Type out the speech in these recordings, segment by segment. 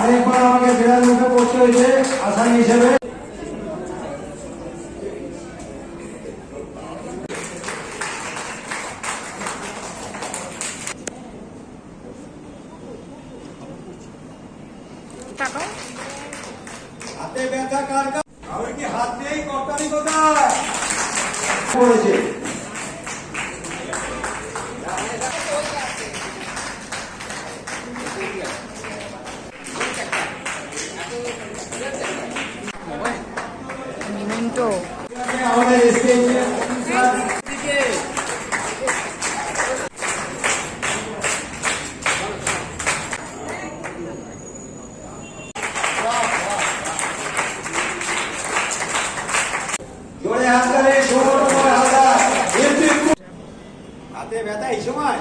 আরেকবার আমাকে বিড়াল মুখে পড়তে হয়েছে আসামি হিসেবে কার কার কি হাত কোথায়? আমাদের স্টেজে হাতে ব্যথা এই সময়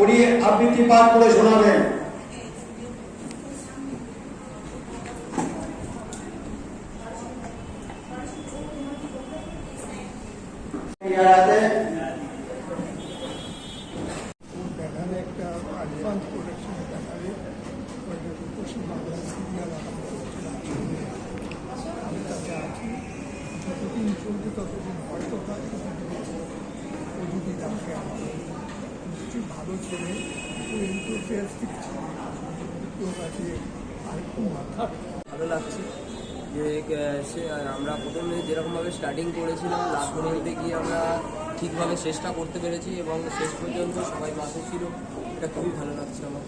উনি আবৃত্তি পাঠ করে শোনাবেন। হাতে ব্যানারে একটা অ্যাডভান্স প্রোডাকশনের ব্যানারে ওইটা পশ্চিমবাংলার সিরিয়াল আরম্ভ করছিলাম আমি তাতে আছি যতদিন চলবে ততদিন হয়তো হয় ও যদি ডাকে আমাকে নিশ্চয়ই ভালো ছেলে ভালো লাগছে যে সে আমরা প্রথমে যেরকমভাবে স্টার্টিং করেছিলাম লাস্ট পর্যন্ত গিয়ে আমরা ঠিকভাবে শেষটা করতে পেরেছি এবং শেষ পর্যন্ত সবাই পাশে ছিল। এটা খুবই ভালো লাগছে আমার।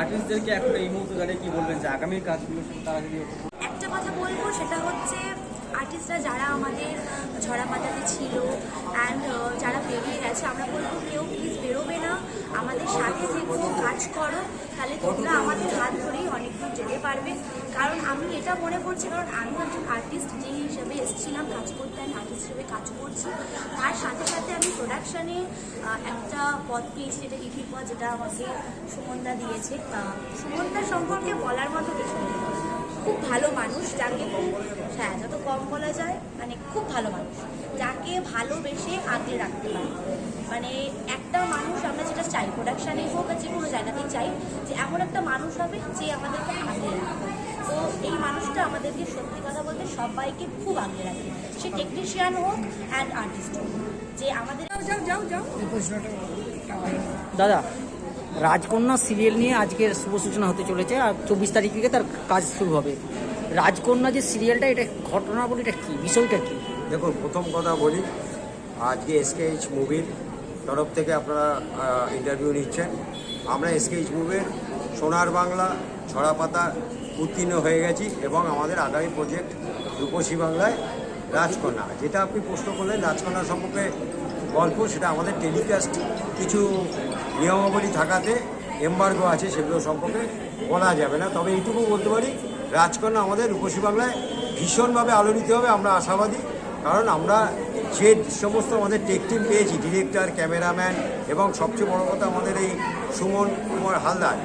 আর্টিস্টদেরকে এখন এই মুহূর্তে দাঁড়িয়ে কি বলবেন? যে আগামী কাজগুলো তারা যদি একটা কথা বলব, সেটা হচ্ছে আর্টিস্টরা যারা আমাদের ঝরা পাতাতে ছিল অ্যান্ড যারা বেরিয়ে গেছে, আমরা বলব কেউ প্লিজ আমাদের সাথে থেকো কাজ করো, তাহলে তোমরা আমাদের হাত ধরেই অনেক দূর যেতে পারবে। কারণ আমি এটা মনে করছি, কারণ আমি একজন আর্টিস্ট যে হিসেবে এসেছিলাম, কাজ করতে, আমি আর্টিস্ট হিসেবে কাজ করছি। তার সাথে সাথে আমি প্রোডাকশানে একটা পদ পেয়েছি, যেটা ইফি পদ, যেটা আমাকে সুমনদা দিয়েছে। সুমনদা সম্পর্কে বলার মতো কিছু নেই। খুব ভালো মানুষ যাকে খুব হ্যাঁ যত কম বলা যায় মানে খুব ভালো মানুষ যাকে ভালোবেসে আগলে রাখতে পারে। মানে একটা মানুষ আমরা যেটা চাই প্রোডাকশানে হোক আর যে কোনো জায়গাতেই চাই যে এমন একটা মানুষ হবে যে আমাদেরকে আগলে রাখবে। তো এই মানুষটা আমাদেরকে সত্যি কথা বলতে সবাইকে খুব আগলে রাখে। সে টেকনিশিয়ান হোক অ্যান্ড আর্টিস্ট হোক। যে আমাদের যাও যাও যাও। দাদা রাজকন্যা সিরিয়াল নিয়ে আজকের শুভ সূচনা হতে চলেছে আর চব্বিশ তারিখ থেকে তার কাজ শুরু হবে। রাজকন্যা যে সিরিয়ালটা, এটা ঘটনা বলে এটা কী? বিষয়টা কী? দেখুন, প্রথম কথা বলি, আজকে এসকেএইচ মুভির তরফ থেকে আপনারা ইন্টারভিউ নিচ্ছেন। আমরা এসকেএইচ মুভির সোনার বাংলা ছড়া পাতা উত্তীর্ণ হয়ে গেছি এবং আমাদের আগামী প্রজেক্ট রূপসী বাংলায় রাজকন্যা। যেটা আপনি প্রশ্ন করলেন, রাজকন্যা সম্পর্কে গল্প, সেটা আমাদের টেলিকাস্ট কিছু নিয়মাবলী থাকাতে এম্বার্গো আছে, সেগুলো সম্পর্কে বলা যাবে না। তবে এইটুকু বলতে পারি, রাজকন্যা আমাদের রূপসী বাংলায় ভীষণভাবে আলোড়িত হবে, আমরা আশাবাদী। কারণ আমরা যে সমস্ত আমাদের টেক টিম পেয়েছি ডিরেক্টর ক্যামেরাম্যান এবং সবচেয়ে বড় কথা আমাদের এই সুমন কুমার হালদার।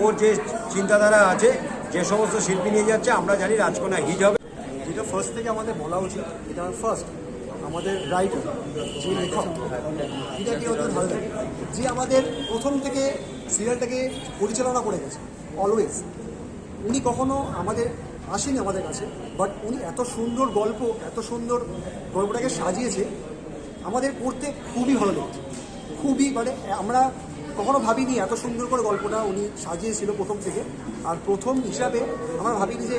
ওর যে চিন্তাধারা আছে, যে সমস্ত শিল্পী নিয়ে যাচ্ছে, আমরা জানি রাজকন্যা হিট হবে। যেটা ফার্স্ট থেকে আমাদের বলা উচিত, এটা ফার্স্ট আমাদের রাইটার যে লেখক, এটা কি হতে ভালো লাগে? যে আমাদের প্রথম থেকে সিরিয়ালটাকে পরিচালনা করে গেছে অলওয়েজ উনি কখনো আমাদের আসেনি আমাদের কাছে বাট উনি এত সুন্দর গল্প, এত সুন্দর গল্পটাকে সাজিয়েছে, আমাদের পড়তে খুবই ভালো লেগেছে। খুবই মানে আমরা কখনো ভাবিনি এত সুন্দর করে গল্পটা উনি সাজিয়েছিল প্রথম থেকে, আর প্রথম হিসাবে আমরা ভাবিনি যে